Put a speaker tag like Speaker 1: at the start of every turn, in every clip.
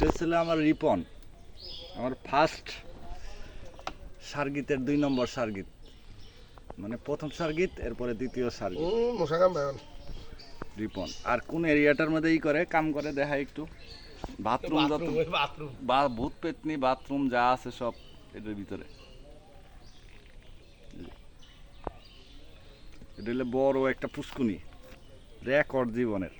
Speaker 1: এটা ছিল আমার রিপন। আমার ফার্স্ট সার্গিতের দুই নম্বর সার্গিত মানে প্রথম সার্গিত এরপরে দ্বিতীয় সার্গিত রিপন। আর কোন এরিয়াটার মধ্যে ই করে কাম করে দেখা একটু। বাথরুম যত বা ভূত পেতনি বাথরুম যা আছে সব এটার ভিতরে। এটা হলো বড় একটা পুষ্কুনি। রেকর্ড জীবনের।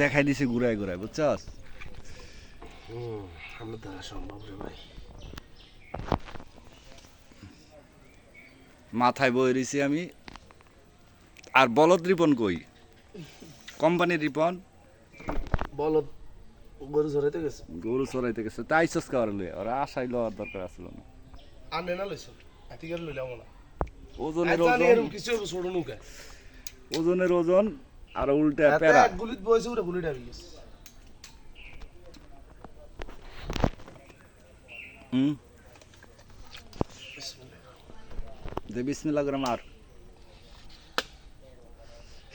Speaker 1: দেখাই দিছে ঘুরায় ঘুরায় বুঝছস?
Speaker 2: দ্বারা সম্ভব রে ভাই।
Speaker 1: মাথায় বয়ে রয়েছি আমি। আর বলদ রিপন কই? কোম্পানির রিপন?
Speaker 2: বলদ গরু চড়াইতে গেছে।
Speaker 1: গরু চড়াইতে গেছে। তাই সস খাওয়ার লয়ে ওরা আশাই লওয়ার দরকার আছিল না।
Speaker 2: আনে না লইছ। এতিকার লইলাম না।
Speaker 1: ওজনের ওজন
Speaker 2: কিছু ছোট নৌকা।
Speaker 1: ওজনের ওজন আর উল্টা প্যারা।
Speaker 2: গুলিত বইছে ওটা গুলিটা গেছে।
Speaker 1: হুম। দে বিসমিল্লাহ করে মার।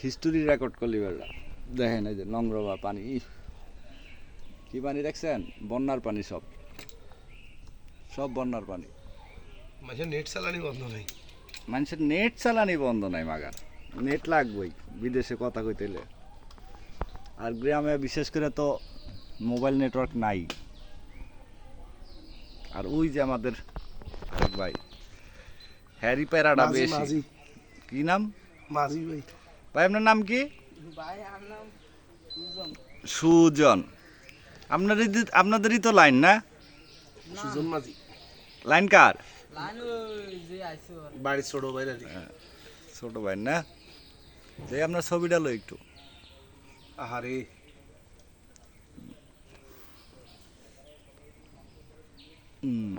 Speaker 1: হিস্টোরি রেকর্ড করলি বেলা দেখেন এই যে নোংরা পানি। কি পানি দেখছেন? বন্যার পানি সব। সব বন্যার পানি।
Speaker 2: মাঝে নেট চালানি বন্ধ নাই।
Speaker 1: মানুষের নেট চালানি বন্ধ নাই মাগার। নেট লাগবেই বিদেশে কথা কইতে হলে। আর গ্রামে বিশেষ করে তো মোবাইল নেটওয়ার্ক নাই। আর ওই যে আমাদের আরেক ভাই হ্যারি প্যারাডা বেশি। কি নাম?
Speaker 2: মাঝি ভাই।
Speaker 1: ভাই আপনার নাম কি?
Speaker 3: ভাই আমার নাম সুজন।
Speaker 1: সুজন। আপনারই আপনাদেরই তো লাইন না?
Speaker 2: সুজন মাঝি।
Speaker 1: লাইন কার?
Speaker 3: লাইন ওই যে আইসো আর
Speaker 2: বাড়ির ছোট ভাই রে
Speaker 1: ছোট ভাই না? যে আপনার ছবিটা লো একটু।
Speaker 2: আহারে।
Speaker 1: হুম।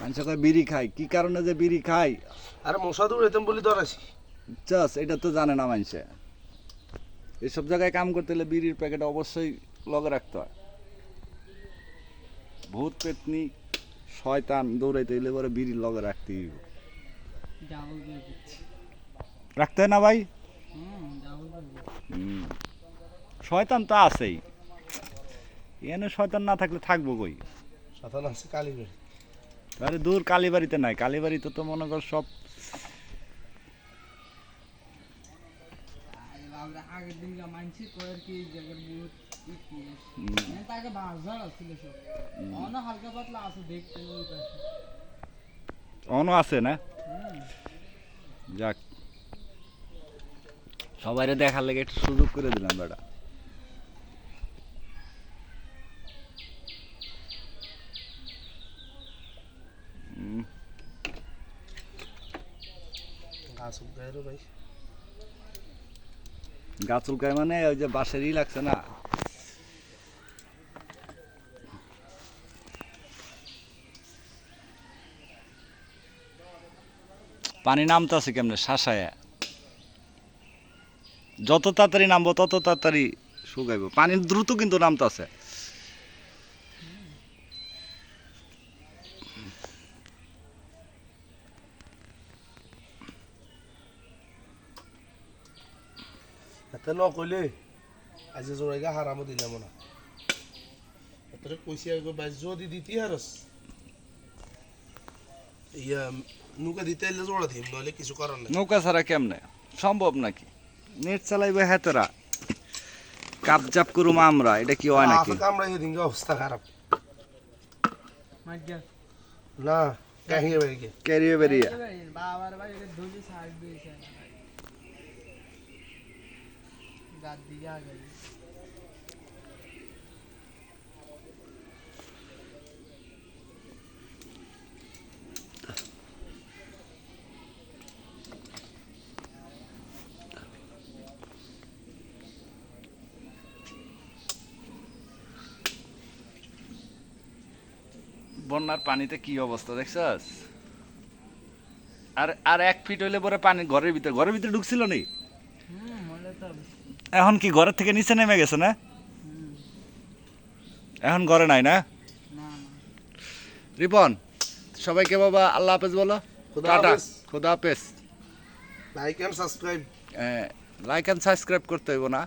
Speaker 1: মানুষ কয় বিড়ি খাই। কি কারণে যে বিড়ি খাই?
Speaker 2: আরে মশা দৌড়াইতাম বলি ধরাছি
Speaker 1: চাস এটা তো জানে না মানুষে। এসব জায়গায় কাম করতে হলে বিড়ির প্যাকেট অবশ্যই লগে রাখতে হয়। ভূত পেতনি শয়তান দৌড়াইতে হলে পরে বিড়ি লগে রাখতে হইব। রাখতে হয় না ভাই। শয়তান তো আছেই। এনে শয়তান না থাকলে থাকব কই?
Speaker 2: সাতান আছে কালী বাড়ি
Speaker 1: আরে দূর কালীবাড়িতে নাই কালীবাড়িতে তো মনে কর সব
Speaker 3: আগের দিন যা মানছি কয়ের কি জায়গার মানে তাকে আসছিল সব অন হালকা পাতলা আছে দেখতে ওই পাশে
Speaker 1: অন আছে না? যাক। সবাইরে দেখার লেগে একটু সুযোগ করে দিলাম বেটা।
Speaker 2: গাছ
Speaker 1: উল্কায় মানে ওই যে বাঁশেরই লাগছে না? পানি নামতেছে কেমনে? শাসায়। যত তাড়াতাড়ি নামবো, তত তাড়াতাড়ি শুকাইব। পানি দ্রুত কিন্তু নামতেছে।
Speaker 2: এতে ন কইলে আজি জোড়াইগা হারামো দিলাম না। এতরে কইছি আগে ভাই যদি দিতি হারস ইয়া নুকা দিতে এলে জোড়া দিম নইলে কিছু করার নাই।
Speaker 1: নৌকা ছাড়া কেমনে? সম্ভব নাকি? নেট চালাইবে হেতেরা কাপজাপ করুম আমরা এটা কি হয় নাকি?
Speaker 2: আফা কামড়া এদিন অবস্থা খারাপ। না কাহিয়ে
Speaker 1: ক্যারিয়ে বেরিয়ে।
Speaker 3: বাবার বাড়ি এটা সাইড দিয়েছে। গাদ দিয়ে আগে
Speaker 1: বন্যার পানিতে কি অবস্থা দেখছস? আর আর এক ফিট হইলে পরে পানি ঘরের ভিতরে ঘরের ভিতরে ঢুকছিল নি?
Speaker 3: হুম হলে তো
Speaker 1: এখন কি ঘরের থেকে নিচে নেমে গেছে না? এখন ঘরে নাই
Speaker 3: না?
Speaker 1: রিপন সবাইকে বাবা আল্লাহ হাফেজ বলো।
Speaker 2: খুদা
Speaker 1: টাটা।
Speaker 2: হাফেজ।
Speaker 1: খুদা হাফেজ।
Speaker 2: Like and subscribe
Speaker 1: like and subscribe করতে হইব না।